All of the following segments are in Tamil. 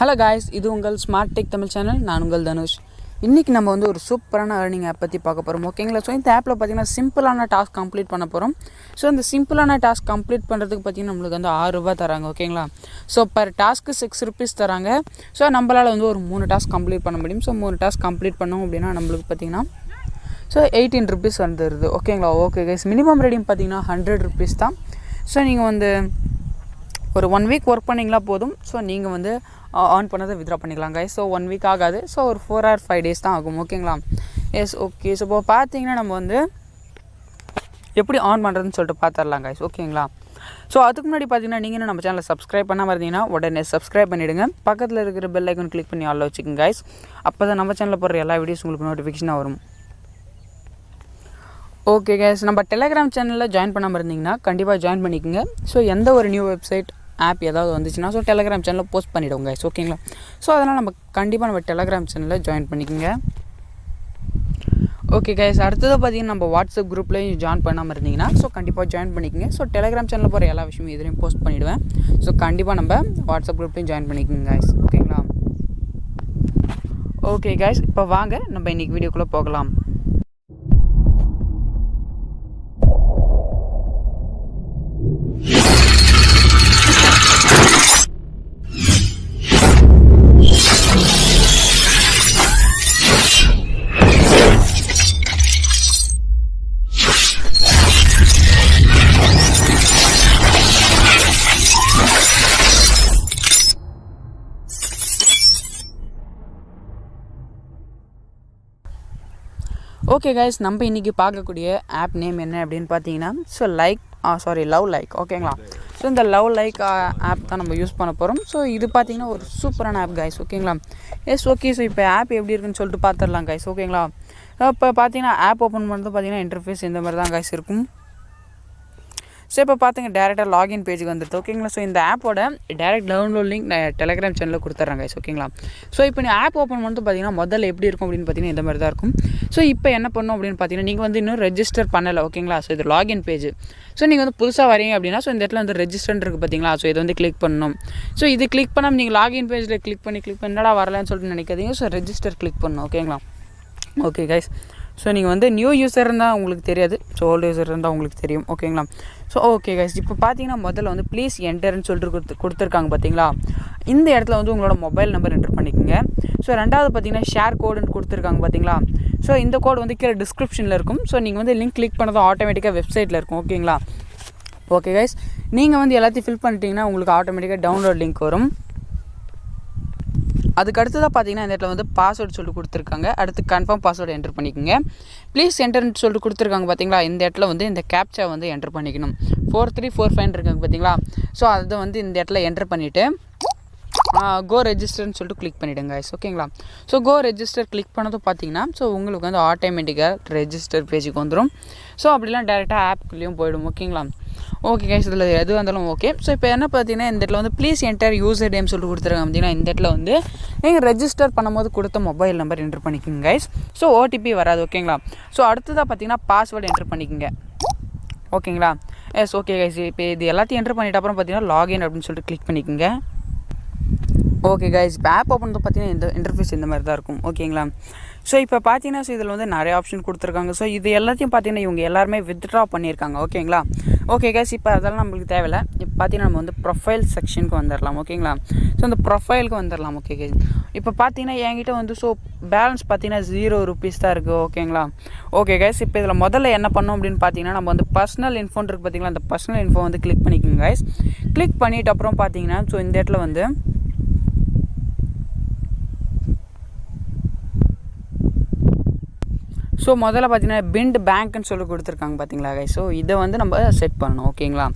ஹலோ காய்ஸ் இது உங்கள் ஸ்மார்ட் டெக் தமிழ் சேனல் நான் உங்கள் தனுஷ். இன்றைக்கி நம்ம வந்து ஒரு சூப்பரான ஏர்னிங் ஆப் பற்றி பார்க்க போகிறோம் ஓகேங்களா ஸோ இந்த ஆப்பில் பார்த்தீங்கன்னா சிம்பிளான டாஸ்க் கம்ப்ளீட் பண்ண போகிறோம் ஸோ அந்த சிம்பிளான டாஸ்க் கம்ப்ளீட் பண்ணுறதுக்கு பார்த்தீங்கன்னா நம்மளுக்கு வந்து ஆறு ரூபா தராங்க ஓகேங்களா so per task six rupees தராங்க. ஸோ நம்மளால் வந்து ஒரு மூணு டாஸ்க் கம்ப்ளீட் பண்ண முடியும். ஸோ மூணு டாஸ்க் கம்ப்ளீட் பண்ணோம் அப்படின்னா நம்மளுக்கு பார்த்தீங்கன்னா ஸோ எயிட்டீன் ருபீஸ் வந்துடுது ஓகேங்களா ஓகே கைஸ் மினிமம் ரெடியும் பார்த்தீங்கன்னா ஹண்ட்ரட் ருபீஸ் தான். ஸோ நீங்கள் வந்து ஒரு ஒன் வீக் ஒர்க் பண்ணிங்களா போதும். ஸோ நீங்கள் வந்து ஆன் பண்ணதை வித்ரா பண்ணிக்கலாம் கை ஸோ ஒன் வீக் ஆகாது. ஸோ ஒரு ஃபோர் ஆர் ஃபைவ் டேஸ் தான் ஆகும் ஓகேங்களா எஸ் ஓகே ஸோ இப்போ பார்த்தீங்கன்னா நம்ம வந்து எப்படி ஆன் பண்ணுறதுன்னு சொல்லிட்டு பார்த்துடலாம் கைஸ் ஓகேங்களா ஸோ அதுக்கு முன்னாடி பார்த்தீங்கன்னா நீங்கள் நம்ம சேனலை சப்ஸ்கிரைப் பண்ணாமல் இருந்தீங்கன்னா உடனே சப்ஸ்கிரைப் பண்ணிவிடுங்க பக்கத்தில் இருக்கிற பெல் ஐக்கன் கிளிக் பண்ணி ஆல்ல வச்சுக்கோங்க கைஸ் அப்போ தான் நம்ம சேனலில் போடுற எல்லா வீடியோஸ் உங்களுக்கு நோட்டிஃபிகேஷனாக வரும். ஓகே கேஸ் நம்ம டெலிகிராம் சேனலில் ஜாயின் பண்ணாமல் இருந்தீங்கன்னா கண்டிப்பாக ஜாயின் பண்ணிக்கோங்க. ஸோ எந்த ஒரு நியூ வெப்சைட் ஆப் ஏதாவது வந்துச்சுன்னா ஸோ டெலகிராம் சேனலில் போஸ்ட் பண்ணிவிடுவோம் ஓகேங்களா ஸோ அதனால் நம்ம கண்டிப்பாக நம்ம டெலகிராம் சேனலில் ஜாயின் பண்ணிக்கோங்க. ஓகே கைஸ் அடுத்தது பார்த்தீங்கன்னா நம்ம வாட்ஸ்அப் குரூப்லேயும் ஜாயின் பண்ணாமல் இருந்தீங்கன்னா ஸோ கண்டிப்பாக ஜாயின் பண்ணிக்கோங்க. ஸோ டெலகிராம் சேனலில் போகிற எல்லா விஷயமும் இதுலேயும் போஸ்ட் பண்ணிவிடுவேன் ஸோ கண்டிப்பாக நம்ம வாட்ஸ்அப் குரூப்லேயும் ஜாயின் பண்ணிக்கோங்க கைஸ் ஓகேங்களா ஓகே கைஸ் இப்போ வாங்க நம்ம இன்றைக்கி வீடியோக்குள்ளே போகலாம். ஓகே கைஸ் நம்ம இன்றைக்கி பார்க்கக்கூடிய ஆப் நேம் என்ன அப்படின்னு பார்த்தீங்கன்னா so like ah sorry love like ஓகேங்களா ஸோ இந்த லவ் லைக் ஆப் தான் நம்ம யூஸ் பண்ண போகிறோம் ஸோ இது பார்த்தீங்கன்னா ஒரு சூப்பரான ஆப் கைஸ் ஓகேங்களா எஸ் ஓகே ஸோ இப்போ ஆப் எப்படி இருக்குன்னு சொல்லிட்டு பார்த்துடலாம் கைஸ் ஓகேங்களா இப்போ பார்த்தீங்கன்னா ஆப் ஓப்பன் பண்ணுறது பார்த்தீங்கன்னா இன்டர்ஃபேஸ் இந்த மாதிரி தான் கைஸ் இருக்கும். ஸோ இப்போ பார்த்துங்க டேரெக்டாக லாகின் பேஜுக்கு வந்துடுது ஓகேங்களா ஸோ இந்த ஆப்போட டேரெக்ட் டவுன்லோட் லிங்க் நான் டெலகிராம் சேனலில் கொடுத்துட்றேன் ஓகேங்களா ஸோ இப்போ நீ ஆப் ஓப்பன் பண்ணிட்டு பார்த்தீங்கன்னா முதல்ல எப்படி இருக்கும் அப்படின்னு பார்த்தீங்கன்னா இந்த மாதிரி தான் இருக்கும். ஸோ இப்போ என்ன பண்ணும் அப்படின்னு பார்த்தீங்கன்னா நீங்கள் வந்து இன்னும் ரெஜிஸ்டர் பண்ணலை ஓகேங்களா ஸோ இது லாகின் பேஜ் ஸோ நீங்கள் வந்து புதுசாக வரீங்க அப்படின்னா ஸோ இந்த இடத்துல வந்து ரெஜிஸ்டர்ன்னு இருக்குது பார்த்தீங்களா ஸோ இதை வந்து கிளிக் பண்ணணும். ஸோ இது கிளிக் பண்ணாமல் நீங்கள் லாகின் பேஜில் கிளிக் பண்ணி கிளிக் பண்ணி என்னடா வரலன்னு சொல்லிட்டு நினைக்காதீங்க. ஸோ ரெஜிஸ்டர் கிளிக் பண்ணணும் ஓகேங்களா ஓகே கைஸ் ஸோ நீங்கள் வந்து நியூ யூஸர் இருந்தால் உங்களுக்கு தெரியாது. ஸோ ஓல்டு யூஸர் இருந்தால் உங்களுக்கு தெரியும். ஓகேங்களா ஸோ ஓகே கைஸ் இப்போ பார்த்தீங்கன்னா முதல்ல வந்து ப்ளீஸ் என்டர்னு சொல்லிட்டு கொடுத்து கொடுத்துருக்காங்க பார்த்தீங்களா இந்த இடத்துல வந்து உங்களோட மொபைல் நம்பர் என்டர் பண்ணிக்கோங்க. ஸோ ரெண்டாவது பார்த்தீங்கன்னா ஷேர் கோடுன்னு கொடுத்துருக்காங்க பார்த்தீங்களா ஸோ இந்த கோடு வந்து கீழே டிஸ்கிரிப்ஷனில் இருக்கும். ஸோ நீங்கள் வந்து லிங்க் கிளிக் பண்ணதும் ஆட்டோமேட்டிக்காக வெப்சைட்டில் இருக்கும். ஓகேங்களா ஓகே கைஸ் நீங்கள் வந்து எல்லாத்தையும் ஃபில் பண்ணிட்டீங்கன்னா உங்களுக்கு ஆட்டோமேட்டிக்காக டவுன்லோட் லிங்க் வரும். அதுக்கு அடுத்ததாக பார்த்தீங்கன்னா இந்த இடத்துல வந்து பாஸ்வேர்டு சொல்லி கொடுத்துருக்காங்க. அடுத்து கன்ஃபார்ம் பாஸ்வேர்டு என்டர் பண்ணிக்கோங்க. ப்ளீஸ் என்டர்னு சொல்லிட்டு கொடுத்துருக்காங்க பார்த்தீங்களா இந்த இடத்துல வந்து இந்த கேப்ச்சா வந்து என்டர் பண்ணிக்கணும். ஃபோர் த்ரீ ஃபோர் ஃபைவ் இருக்காங்க பார்த்தீங்களா ஸோ அதை வந்து இந்த இடத்துல என்டர் பண்ணிவிட்டு கோ ரெஜிஸ்டர்னு சொல்லிட்டு கிளிக் பண்ணிவிடுங்க guys. ஓகேங்களா ஸோ கோ ரெஜிஸ்டர் கிளிக் பண்ணதும் பார்த்தீங்கன்னா ஸோ உங்களுக்கு வந்து ஆட்டோமேட்டிக்காக ரெஜிஸ்டர் பேஜுக்கு வந்துடும் ஸோ அப்படிலாம் டேரெக்டாக ஆப்புக்குள்ளேயும் போயிடும். ஓகேங்களா ஓகே கைஸ் இதில் எது வந்தாலும் ஓகே ஸோ இப்போ என்ன பார்த்தீங்கன்னா இந்த இடத்துல வந்து ப்ளீஸ் என்டர் யூசர் நேம் சொல்லிட்டு கொடுத்துருக்காங்க பார்த்தீங்கன்னா இந்த இடத்துல வந்து நீங்கள் ரெஜிஸ்டர் பண்ணும்போது கொடுத்த மொபைல் நம்பர் என்டர் பண்ணிக்கோங்க கைஸ் ஸோ ஓடிபி வராது ஓகேங்களா ஸோ அடுத்ததாக பார்த்தீங்கன்னா பாஸ்வேர்டு என்டர் பண்ணிக்கோங்க. ஓகேங்களா எஸ் ஓகே கைஸ் இப்போ இது எல்லாத்தையும் என்டர் பண்ணிட்ட அப்புறம் பார்த்தீங்கன்னா லாகின் அப்படின்னு சொல்லிட்டு கிளிக் பண்ணிக்கோங்க. ஓகே கைஸ் இப்போ ஆப் ஓப்பன் வந்து பார்த்தீங்கன்னா இந்த இன்டர்ஃபேஸ் இந்த மாதிரி தான் இருக்கும் ஓகேங்களா ஸோ இப்போ பார்த்தீங்கன்னா ஸோ இதில் வந்து நிறைய ஆப்ஷன் கொடுத்துருக்காங்க. ஸோ இது எல்லாத்தையும் பார்த்தீங்கன்னா இவங்க எல்லாருமே வித்ட்ரா பண்ணியிருக்காங்க. ஓகேங்களா ஓகே கைஸ் இப்போ அதெல்லாம் நம்மளுக்கு தேவையில்லை. இப்போ பார்த்தீங்கன்னா நம்ம வந்து ப்ரொஃபைல் செக்ஷனுக்கு வந்துடலாம் ஓகேங்களா ஸோ அந்த ப்ரொஃபைலுக்கு வந்துடலாம் ஓகே கைஸ் இப்போ பார்த்தீங்கன்னா என்கிட்ட வந்து ஸோ பேலன்ஸ் பார்த்தீங்கன்னா ஜீரோ ருபீஸ் தான் இருக்குது ஓகேங்களா ஓகே கைஸ் இப்போ இதில் முதல்ல என்ன பண்ணோம் அப்படின்னு பார்த்தீங்கன்னா நம்ம வந்து பர்சனல் இன்ஃபோன் இருக்குது பார்த்தீங்களா அந்த பர்சனல் இன்ஃபோ வந்து கிளிக் பண்ணிக்கோங்க கைஸ் கிளிக் பண்ணிட்டு அப்புறம் பார்த்தீங்கன்னா ஸோ இந்த இடத்துல வந்து ஸோ முதல்ல பார்த்தீங்கன்னா பிண்ட் பேங்க்னு சொல்லி கொடுத்துருக்காங்க பார்த்தீங்களா கை ஸோ இதை வந்து நம்ம செட் பண்ணணும் ஓகேங்களா?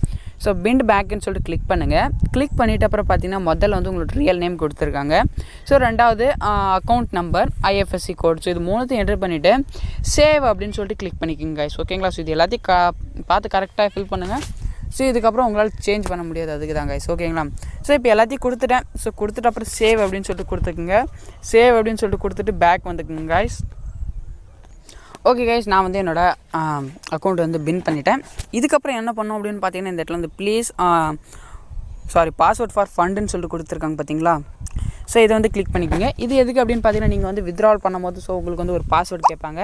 ஸோ பிண்ட் பேங்க்னு சொல்லிட்டு கிளிக் பண்ணுங்கள் கிளிக் பண்ணிவிட்டு அப்புறம் பார்த்தீங்கன்னா முதல்ல வந்து உங்களுக்கு ரியல் நேம் கொடுத்துருக்காங்க. ஸோ ரெண்டாவது account number IFSC code so இது மூணுத்தையும் என்டர் பண்ணிவிட்டு சேவ் அப்படின்னு சொல்லிட்டு கிளிக் பண்ணிக்கோங்க கைஸ் ஓகேங்களா? ஸோ இது எல்லாத்தையும் கா பார்த்து கரெக்டாக ஃபில் பண்ணுங்கள் ஸோ இதுக்கப்புறம் உங்களால் சேஞ்ச் பண்ண முடியாது அதுக்கு தான் கைஸ் ஓகேங்களா? ஸோ இப்போ எல்லாத்தையும் கொடுத்துட்டேன். ஸோ கொடுத்துட்டு அப்புறம் சேவ் அப்படின்னு சொல்லிட்டு கொடுத்துக்குங்க. சேவ் அப்படின்னு சொல்லிட்டு கொடுத்துட்டு பேக் வந்துக்குங்க கைஸ் ஓகே கைஸ் நான் வந்து என்னோடய அக்கௌண்ட் வந்து பின் பண்ணிட்டேன். இதுக்கப்புறம் என்ன பண்ணோம் அப்படின்னு பார்த்தீங்கன்னா இந்த இடத்துல வந்து ப்ளீஸ் சாரி பாஸ்வேர்ட் ஃபார் ஃபண்டுன்னு சொல்லிட்டு கொடுத்துருக்காங்க பார்த்தீங்களா ஸோ இதை வந்து கிளிக் பண்ணிக்கோங்க. இது எதுக்கு அப்படின்னு பார்த்தீங்கன்னா நீங்கள் வந்து வித்ட்ரால் பண்ணும்போது ஸோ உங்களுக்கு வந்து ஒரு பாஸ்வேர்டு கேட்பாங்க.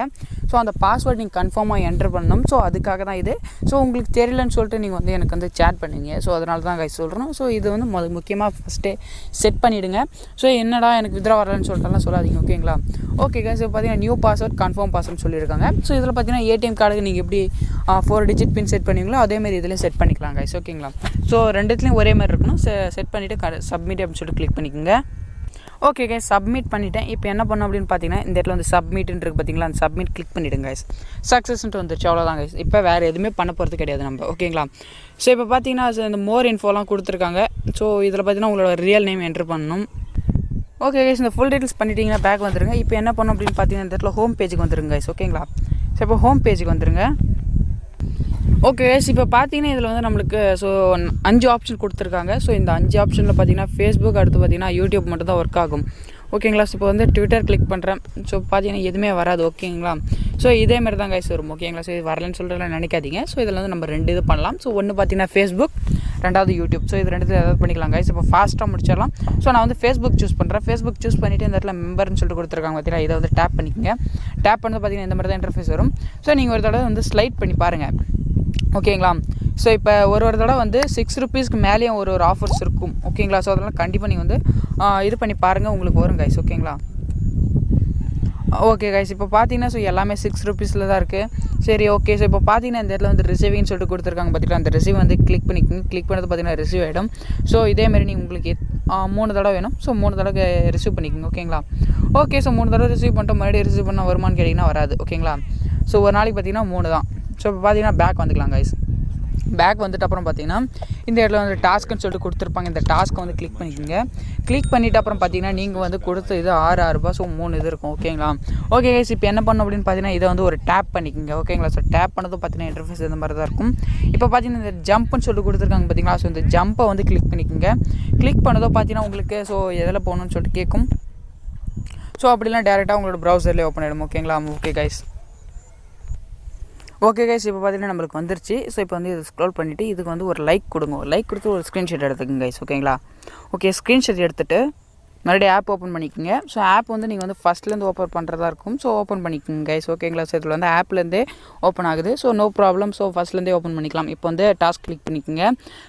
ஸோ அந்த பாஸ்வேர்டு நீங்கள் கன்ஃபார்மாக என்டர் பண்ணணும். ஸோ அதுக்காக தான் இது. ஸோ உங்களுக்கு தெரியலன்னு சொல்லிட்டு நீங்கள் வந்து எனக்கு வந்து சேட் பண்ணுவீங்க ஸோ அதனால தான் கை சொல்கிறோம் ஸோ இது வந்து முத முக்கியமாக ஃபஸ்ட்டே செட் பண்ணிவிடுங்க ஸோ என்னடா எனக்கு வித்ரா வரலன்னு சொல்லிட்டுலாம் சொல்லாதீங்க ஓகேங்களா ஓகே ஸோ பார்த்தீங்கன்னா நியூ பாஸ்வேர்ட் கன்ஃபார்ம் பாஸ்வேர்ட் சொல்லியிருக்காங்க. ஸோ இதில் பார்த்தீங்கன்னா ஏடிஎம் கார்டுக்கு நீங்கள் எப்படி ஃபோர் டிஜிட் பின் செட் பண்ணுவீங்களோ அதேமாதிரி இதுலேயும் செட் பண்ணிக்கலாம் கைஸ் ஓகேங்களா ஸோ ரெண்டுத்துலேயும் ஒரே மாதிரி இருக்கணும். செட் பண்ணிவிட்டு க சப்மிட் அப்படின்னு சொல்லிட்டு கிளிக் பண்ணிக்கோங்க. ஓகே கைஸ் சப்மிட் பண்ணிட்டேன். இப்போ என்ன பண்ணோம் அப்படின்னு பார்த்தீங்கன்னா இந்த இடத்துல வந்து சப்மிட்னு இருக்குது பார்த்தீங்களா? அந்த சப்மிட் கிளிக் பண்ணிவிடுங்க கைஸ் சக்ஸஸ்ன்ட்டு வந்துருச்சு அவ்வளோதான் கைஸ் இப்போ வேறு எதுவுமே பண்ண போகிறது கிடையாது நம்ம ஓகேங்களா ஸோ இப்போ பார்த்தீங்கன்னா இந்த மோர் இன்ஃபோலாம் கொடுத்துருக்காங்க. ஸோ இதில் பார்த்தீங்கன்னா உங்களோட ரியல் நேம் என்ட்ரு பண்ணணும். ஓகே கைஸ் இந்த ஃபுல் டீட்டெயில்ஸ் பண்ணிட்டீங்கன்னா பேக் வந்துருங்க. இப்போ என்ன பண்ணோம் அப்படின்னு பார்த்தீங்கன்னா இந்த இடத்துல ஹோம் பேஜுக்கு வந்துருங்க கைஸ் ஓகேங்களா ஸோ இப்போ ஹோம் பேஜுக்கு வந்துருங்க. ஓகே இப்போ பார்த்தீங்கன்னா இதில் வந்து நம்மளுக்கு ஸோ அஞ்சு ஆப்ஷன் கொடுத்துருக்காங்க. ஸோ இந்த அஞ்சு ஆப்ஷனில் பார்த்தீங்கன்னா ஃபேஸ்புக் அடுத்து பார்த்தீங்கன்னா யூடியூப் மட்டும் தான் ஒர்க் ஆகும் ஓகேங்களா ஸோ இப்போ வந்து ட்விட்டர் கிளிக் பண்ணுறேன் ஸோ பார்த்தீங்கன்னா எதுவுமே வராது. ஓகேங்களா ஸோ இதே மாதிரி தான் கைஸ் வரும் ஓகேங்களா ஸோ இது வரலன்னு சொல்லிட்டு நினைக்காதீங்க. ஸோ இதில் வந்து நம்ம ரெண்டு இது பண்ணலாம். ஸோ ஒன்று பார்த்தீங்கன்னா ஃபேஸ்புக் ரெண்டாவது யூடியூப் ஸோ இது ரெண்டுத்தில் ஏதாவது பண்ணிக்கலாம் கைஸ் இப்போ ஃபாஸ்ட்டாக முடிச்சிடலாம். ஸோ நான் வந்து ஃபேஸ்புக் சூஸ் பண்ணுறேன் ஃபேஸ்புக் சூஸ் பண்ணிவிட்டு இந்த இடத்துல மெம்பர்னு சொல்லிட்டு கொடுத்துருக்காங்க பார்த்தீங்கன்னா இதை வந்து டேப் பண்ணிக்கோங்க. டேப் பண்ணது பார்த்தீங்கன்னா இந்த மாதிரி தான் இன்டர்ஃபேஸ் வரும். ஸோ நீங்கள் ஒரு தடவை வந்து ஸ்லைட் பண்ணி பாருங்கள் ஓகேங்களா? ஸோ இப்போ ஒரு ஒரு தடவை வந்து சிக்ஸ் ருபீஸ்க்கு மேலேயும் ஒரு ஒரு ஆஃபர்ஸ் இருக்கும். ஓகேங்களா? ஸோ அதெல்லாம் கண்டிப்பாக நீங்கள் வந்து இது பண்ணி பாருங்கள் உங்களுக்கு வரும் கைஸ் ஓகேங்களா? ஓகே கைஸ் இப்போ பார்த்தீங்கன்னா ஸோ எல்லாமே சிக்ஸ் ருபீஸில் தான் இருக்குது சரி ஓகே. ஸோ இப்போ பார்த்தீங்கன்னா இந்த இடத்துல வந்து ரிசீவிங்னு சொல்லிட்டு கொடுத்துருக்காங்க பார்த்தீங்கன்னா அந்த ரிசீவ் வந்து கிளிக் பண்ணிக்கோங்க கிளிக் பண்ணது பார்த்தீங்கன்னா ரிசீவ் ஆகிடும் ஸோ இதேமாரி நீங்கள் உங்களுக்கு மூணு தடவை வேணும். ஸோ மூணு தடவை ரிசீவ் பண்ணிக்கோங்க. ஓகேங்களா? ஓகே. ஸோ மூணு தடவை ரிசீவ் பண்ணிட்டு மறுபடியும் ரிசீவ் பண்ணால் வருமானு கேட்டிங்கன்னா வராது. ஓகேங்களா? ஸோ ஒரு நாளைக்கு பார்த்தீங்கன்னா மூணு தான். ஸோ இப்போ பார்த்தீங்கன்னா பேக் வந்துக்கலாம் கைஸ் பேக் வந்துட்டு அப்புறம் பார்த்தீங்கன்னா இந்த இடத்துல வந்து டாஸ்க்குன்னு சொல்லிட்டு கொடுத்துருப்பாங்க. இந்த டாஸ்க்கை வந்து கிளிக் பண்ணிக்கோங்க. கிளிக் பண்ணிவிட்டு அப்புறம் பார்த்தீங்கன்னா நீங்கள் வந்து கொடுத்த இது ஆறு ஆறு ரூபாய் ஸோ மூணு இது இருக்கும். ஓகேங்களா ஓகே கைஸ் இப்போ என்ன பண்ணும் அப்படின்னு பார்த்தீங்கன்னா இதை வந்து ஒரு டேப் பண்ணிக்கோங்க. ஓகேங்களா ஸோ டேப் பண்ணதும் பார்த்தீங்கன்னா இன்டர்ஃபேஸ் இந்த மாதிரி தான் இருக்கும். இப்போ பார்த்தீங்கன்னா இந்த ஜம்ப்னு சொல்லிட்டு கொடுத்துருக்காங்க பார்த்தீங்களா ஸோ இந்த ஜம்பை வந்து கிளிக் பண்ணிக்கோங்க. கிளிக் பண்ணதோ பார்த்தீங்கன்னா உங்களுக்கு ஸோ எதில் போகணும்னு சொல்லிட்டு கேட்கும். ஸோ அப்படிலாம் டேரெக்டாக உங்களோட ப்ரௌசர்லேயே ஓப்பன் ஆகிடும் ஓகேங்களா ஓகே கைஸ் ஓகே கைஸ் இப்போ பார்த்தீங்கன்னா நம்மளுக்கு வந்துருச்சு. ஸோ இப்போ வந்து இதை ஸ்க்ரோல் பண்ணிவிட்டு இதுக்கு வந்து ஒரு லைக் கொடுங்க. லைக் கொடுத்து ஒரு ஸ்க்ரீன்ஷாட் எடுத்துக்கங்க கைஸ் ஓகேங்களா ஓகே ஸ்க்ரீன்ஷாட் எடுத்துகிட்டு மறுபடியும் ஆப் ஓப்பன் பண்ணிக்கோங்க. ஸோ ஆப் வந்து நீங்கள் வந்து ஃபஸ்ட்லேருந்து ஓப்பன் பண்ணுறதா இருக்கும். ஸோ ஓப்பன் பண்ணிக்கோங்க கைஸ் ஓகேங்களா ஸோ இதில் வந்து ஆப்லேருந்தே ஓப்பன் ஆகுது. ஸோ நோ ப்ராப்ளம் ஸோ ஃபஸ்ட்லேருந்தே ஓப்பன் பண்ணிக்கலாம். இப்போ வந்து டாஸ்க் கிளிக் பண்ணிக்கோங்க.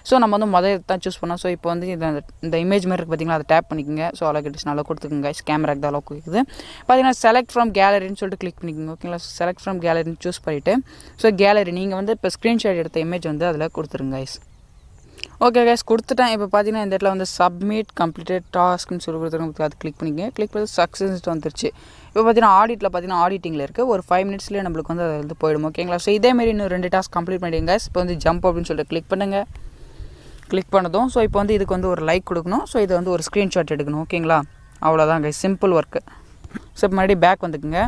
ஸோ நம்ம வந்து முதல் தான் சூஸ் பண்ணோம். ஸோ இப்போ வந்து இந்த இந்த இமேஜ் மாதிரி இருக்குது பார்த்தீங்களா அதை டேப் பண்ணிக்கோங்க. ஸோ அலோகேட்டிஸ் நல்லா கொடுத்துக்கோங்க கைஸ் கேமரா தான் அளவுக்கு இருக்குது பார்த்தீங்கன்னா செலக்ட் ஃப்ரம் கேலரின்னு சொல்லிட்டு கிளிக் பண்ணிக்கோங்க. ஓகேங்களா செலக்ட் ஃப்ரம் கேலரின்னு சூஸ் பண்ணிவிட்டு ஸோ கேலரி நீங்கள் வந்து இப்போ ஸ்க்ரீன்ஷாட் எடுத்த இமேஜ் வந்து அதில் கொடுத்துருங்க கைஸ் ஓகே கைஸ் கொடுத்துட்டேன். இப்போ பார்த்தீங்கன்னா இந்த இடத்துல வந்து சப்மிட் கம்ப்ளீட்டட் டாஸ்க்னு சொல்லி கொடுத்துருக்கோம் அது கிளிக் பண்ணிக்கங்க. கிளிக் பண்ணி சக்ஸஸ் வந்துருச்சு. இப்போ பார்த்தீங்கன்னா ஆடிட்டில் பார்த்தீங்கன்னா ஆடிட்டிங்கில் இருக்குது ஒரு ஃபைவ் மினிட்ஸ்லேயே நம்மளுக்கு வந்து அது வந்து போயிடும். ஓகேங்களா ஸோ இதேமாரி இன்னும் ரெண்டு டாஸ்க் கம்ப்ளீட் பண்ணிடுங்க இப்போ வந்து ஜம்ப் அப்படின்னு சொல்லிட்டு கிளிக் பண்ணுங்கள் கிளிக் பண்ணதும் ஸோ இப்போ வந்து இதுக்கு வந்து ஒரு லைக் கொடுக்கணும். ஸோ இது வந்து ஒரு ஸ்க்ரீன்ஷாட் எடுக்கணும். ஓகேங்களா அவ்வளோதான் கைஸ் சிம்பிள் ஒர்க்கு ஸோ இப்போ மறுபடியும் பேக் வந்துக்குங்க.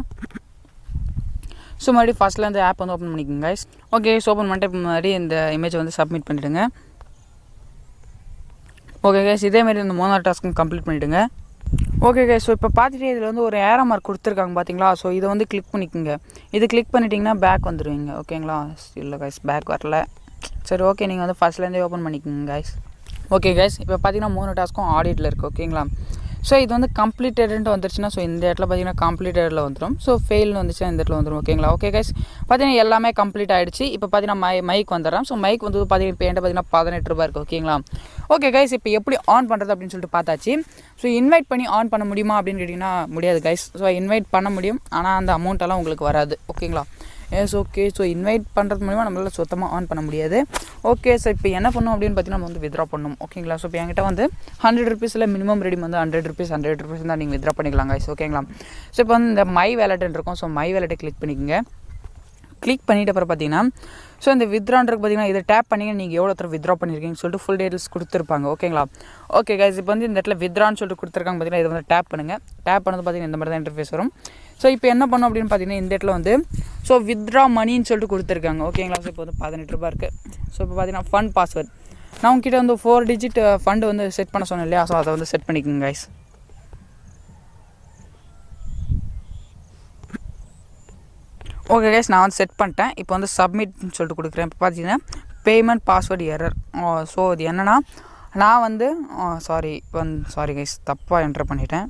ஸோ மறுபடியும் ஃபஸ்ட்லேருந்து ஆப் வந்து ஓப்பன் பண்ணிக்கோங்க கைஸ் ஓகே ஸோ ஓப்பன் பண்ணிட்டு இப்போ மறுபடியும் இந்த இமேஜை வந்து சப்மிட் பண்ணிவிடுங்க ஓகே கேஸ் இதேமாரி இந்த மூணாவது டாஸ்க்கும் கம்ப்ளீட் பண்ணிவிடுங்க ஓகே கேஸ் ஸோ இப்போ பார்த்துட்டு இதில் வந்து ஒரு ஏரோ மார்க் கொடுத்துருக்காங்க பார்த்தீங்களா ஸோ இதை வந்து கிளிக் பண்ணிக்கோங்க. இது கிளிக் பண்ணிட்டீங்கன்னா பேக் வந்துடுவீங்க ஓகேங்களா இல்லை கைஸ் பேக் வரல. சரி ஓகே நீங்கள் வந்து ஃபஸ்ட்லேருந்தே ஓப்பன் பண்ணிக்கோங்க கைஸ் ஓகே கைஸ் இப்போ பார்த்தீங்கன்னா மூணு டாஸ்க்கும் ஆடிட்டில் இருக்குது ஓகேங்களா ஸோ இது வந்து கம்ப்ளீட்டட்ன்ட்டு வந்துருச்சுன்னா ஸோ இந்த இடத்துல பார்த்தீங்கன்னா கம்ப்ளீட்டடில் வந்துடும் ஸோ ஃபெயில்னு வந்துச்சுன்னா இந்த இடத்துல வந்துடும் ஓகேங்களா ஓகே கைஸ் பார்த்தீங்கன்னா எல்லாமே கம்ப்ளீட் ஆகிடுச்சு இப்போ பார்த்தீங்கன்னா மை மைக் வந்துடுறேன். ஸோ மைக் வந்து பார்த்தீங்கன்னா இப்போ என்கிட்ட பார்த்தீங்கன்னா பதினெட்டு ரூபா இருக்குது ஓகேங்களா ஓகே கைஸ் இப்போ எப்படி ஆன் பண்ணுறது அப்படின்னு சொல்லிட்டு பார்த்தாச்சு. ஸோ இன்வைட் பண்ணி ஆன் பண்ண முடியுமா அப்படின்னு கேட்டிங்கன்னா முடியாது கைஸ் ஸோ இன்வைட் பண்ண முடியும். ஆனால் அந்த அமௌண்ட்டெல்லாம் உங்களுக்கு வராது. ஓகேங்களா எஸ் ஓகே ஸோ இன்வைட் பண்ணுறது மூலிமா நம்மளால் சுத்தமாக ஆன் பண்ண முடியாது. ஓகே ஸோ இப்போ என்ன பண்ணும் அப்படின்னு பார்த்தீங்கன்னா நம்ம வந்து வித்ரா பண்ணணும் ஓகேங்களா ஸோ இப்போ என்கிட்ட வந்து ஹண்ட்ரட் ருபீஸில் மினிமம் ரெடிம் வந்து ஹண்ட்ரட் ருபீஸ் ஹண்ட்ரட் ருபீஸ் தான் நீங்கள் வித்ரா பண்ணிக்கலாம் ஓகேங்களா ஸோ இப்போ வந்து இந்த மை வேலட்னு இருக்கும். ஸோ மை வேலட்டை கிளிக் பண்ணிக்கோங்க. கிளிக் பண்ணிட்டு அப்புறம் பார்த்தீங்கன்னா ஸோ இந்த வித்ரான்றது பார்த்தீங்கன்னா இதை டேப் பண்ணிங்கன்னா நீங்கள் எவ்வளோ தடவை வித்ரா பண்ணியிருக்கீங்கன்னு சொல்லிட்டு ஃபுல் டீட்டெயில்ஸ் கொடுத்துருப்பாங்க. ஓகேங்களா ஓகே கைஸ் இப்போ வந்து இந்த இடத்துல வித்ரான்னு சொல்லிட்டு கொடுத்துருக்காங்க பார்த்தீங்கன்னா இதை வந்து டேப் பண்ணுங்கள் டேப் பண்ணது பார்த்தீங்கன்னா இந்த மாதிரி தான் இன்டர்ஃபேஸ் வரும். ஸோ இப்போ என்ன பண்ணோம் அப்படின்னு பார்த்தீங்கன்னா இந்த இடத்துல வந்து ஸோ வித்ரா மணின்னு சொல்லிட்டு கொடுத்துருக்காங்க. ஓகேங்களா ஸோ இப்போ வந்து பதினெட்டு ரூபா இருக்குது ஸோ இப்போ பார்த்தீங்கன்னா ஃபண்ட் பாஸ்வேர்ட் நான் உங்ககிட்ட வந்து ஃபோர் டிஜிட் ஃபண்டு வந்து செட் பண்ண சொன்னேன் இல்லையா? ஸோ அதை வந்து செட் பண்ணிக்கோங்க கைஸ் ஓகே கைஸ் நான் வந்து செட் பண்ணிட்டேன். இப்போ வந்து சப்மிட்னு சொல்லிட்டு கொடுக்குறேன். இப்போ பார்த்தீங்கன்னா payment password error so oh, இது என்னென்னா நான் வந்து சாரி இப்போ சாரி கைஸ் தப்பாக என்டர் பண்ணிட்டேன்.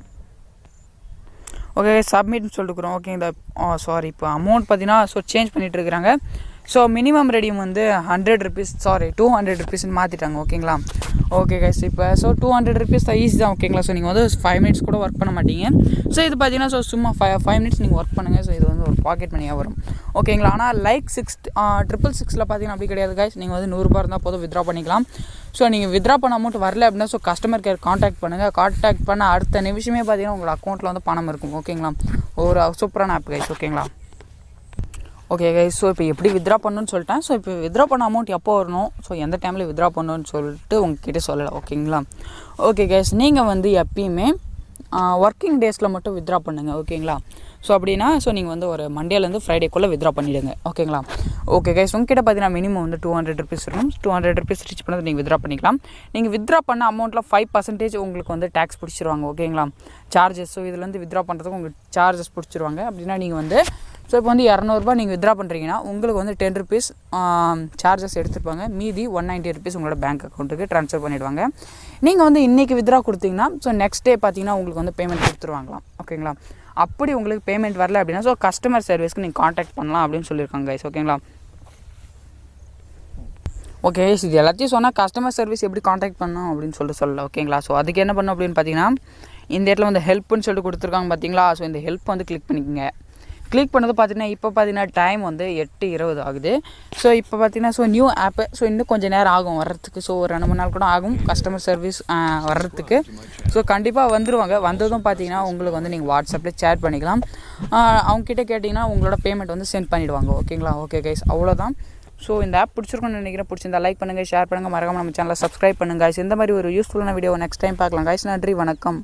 ஓகே சப்மிட்னு சொல்லிட்டுக்கிறோம் ஓகே இந்த சாரி இப்போ அமௌண்ட் பார்த்தீங்கன்னா ஸோ சேஞ்ச் பண்ணிகிட்டு இருக்கிறாங்க. ஸோ மினிமம் ரெடியும் வந்து hundred rupees sorry two hundred ருபீஸ்னு மாற்றிட்டாங்க ஓகேங்களா ஓகே கைஸ் இப்போ ஸோ டூ ஹண்ட்ரட் ருபீஸ் தான் ஈஸி தான் ஓகேங்களா ஸோ நீங்கள் வந்து ஃபைவ் மினிட்ஸ் கூட ஒர்க் பண்ண மாட்டீங்க. ஸோ இது பார்த்தீங்கன்னா ஸோ சும்மா ஃபைவ் ஃபைவ் மினிட்ஸ் நீங்கள் ஒர்க் பண்ணுங்கள் ஸோ இது வந்து ஒரு பாக்கெட் மணியாக வரும். ஓகேங்களா ஆனால் லைக் சிக்ஸ் ட்ரிபிள் சிக்ஸில் பார்த்தீங்கன்னா அப்படி கிடையாது கைஸ் நீங்கள் வந்து நூறுரூபா இருந்தால் போதும் வித்ரா பண்ணிக்கலாம். ஸோ நீங்கள் வித்ரா பண்ண அமௌண்ட் வரல அப்படின்னா ஸோ கஸ்டமர் கேர் காண்டாக்ட் பண்ணுங்கள் காண்டாக்ட் பண்ண அடுத்த நிமிஷமே பார்த்தீங்கன்னா உங்கள் அக்கௌண்ட்டில் வந்து பணம் இருக்கும் ஓகேங்களா ஒரு சூப்பரான ஆப் கைஸ் ஓகேங்களா ஓகே கைஸ் ஸோ இப்போ எப்படி வித்ரா பண்ணணும்னு சொல்லிட்டேன். ஸோ இப்போ வித்ரா பண்ண அமௌண்ட் எப்போ வரணும்? ஸோ எந்த டைமில் வித்ரா பண்ணணும்னு சொல்லிட்டு உங்ககிட்ட சொல்லலை ஓகேங்களா ஓகே கைஸ் நீங்கள் வந்து எப்பயுமே ஒர்க்கிங் டேஸில் மட்டும் வித்ரா பண்ணுங்கள் ஓகேங்களா ஸோ அப்படின்னா ஸோ நீங்கள் வந்து ஒரு மண்டேலேருந்து ஃப்ரைடேக்குள்ளே வித்ரா பண்ணிவிடுங்க ஓகேங்களா ஓகே கைஸ் உங்ககிட்ட பார்த்தீங்கன்னா மினிமம் வந்து டூ ஹண்ட்ரட் ருபீஸ் இருக்கும் டூ ஹண்ட்ரட் ருபீஸ் ரீச் பண்ணது நீங்கள் வித்ரா பண்ணிக்கலாம். நீங்கள் வித்ரா பண்ண அமௌண்ட்டில் ஃபைவ் பர்சன்டேஜ் உங்களுக்கு வந்து டேக்ஸ் பிடிச்சிருவாங்க ஓகேங்களா சார்ஜஸ் ஸோ இதுலேருந்து வித்ரா பண்ணுறதுக்கு உங்களுக்கு சார்ஜஸ் பிடிச்சிருவாங்க. அப்படின்னா நீங்கள் வந்து ஸோ இப்போ வந்து இரநூறுபா நீங்கள் வித்ரா பண்ணுறீங்கன்னா உங்களுக்கு வந்து டென் ருபீஸ் சார்ஜஸ் எடுத்துருப்பாங்க. மீதி ஒன் நைன்ட்டி ருபீஸ் உங்களோட பேங்க் அக்கௌண்ட்டுக்கு ட்ரான்ஸ்ஃபர் பண்ணிவிடுவாங்க நீங்கள் வந்து இன்றைக்கி வித்ரா கொடுத்தீங்கன்னா ஸோ நெக்ஸ்ட் டே பார்த்தீங்கன்னா உங்களுக்கு வந்து பேமெண்ட் கொடுத்துருவாங்களாம். ஓகேங்களா? அப்படி உங்களுக்கு பேமெண்ட் வரல அப்படின்னா ஸோ கஸ்டமர் சர்வீஸ்க்கு நீங்கள் காண்டாக்ட் பண்ணலாம் அப்படின்னு சொல்லியிருக்காங்க கைஸ் ஓகேங்களா? ஓகே இது எல்லாத்தையும் சொன்னால் கஸ்டமர் சர்வீஸ் எப்படி காண்டாக்ட் பண்ணணும் அப்படின்னு சொல்லிட்டு சொல்லல ஓகேங்களா? ஸோ அதுக்கு என்ன பண்ணும் அப்படின்னு பார்த்தீங்கன்னா இந்த இடத்துல வந்து ஹெல்ப்னு சொல்லிட்டு கொடுத்துருக்காங்க பார்த்தீங்களா? ஸோ இந்த ஹெல்ப் வந்து கிளிக் பண்ணிக்கோங்க. கிளிக் பண்ணது பார்த்தீங்கன்னா இப்போ பார்த்தீங்கன்னா டைம் வந்து எட்டு இருபது ஆகுது. ஸோ இப்போ பார்த்தீங்கன்னா ஸோ நியூ ஆப்பு ஸோ இன்னும் கொஞ்சம் நேரம் ஆகும் வர்றதுக்கு. ஸோ ஒரு ரெண்டு மூணு நாள் கூட ஆகும் கஸ்டமர் சர்வீஸ் வர்றதுக்கு. ஸோ கண்டிப்பாக வந்துடுவாங்க வந்ததும் பார்த்தீங்கன்னா உங்களுக்கு வந்து நீங்கள் வாட்ஸ்அப்பில் சேட் பண்ணிக்கலாம். அவங்கக்கிட்ட கேட்டிங்கன்னா உங்களோட பேமெண்ட் வந்து சென்ட் பண்ணிவிடுவாங்க ஓகேங்களா? ஓகே கைஸ் அவ்வளோதான் ஸோ இந்த ஆப் பிடிச்சிருக்கோம்னு நினைக்கிறேன். பிடிச்சிருந்தா லைக் பண்ணுங்கள் ஷேர் பண்ணுங்கள் மறக்காமல் நம்ம சேனலை சப்ஸ்கிரைப் பண்ணுங்கள் guys. இந்த மாதிரி ஒரு யூஸ்ஃபுல்லான வீடியோ நெக்ஸ்ட் டைம் பார்க்கலாம். Guys நன்றி. வணக்கம்.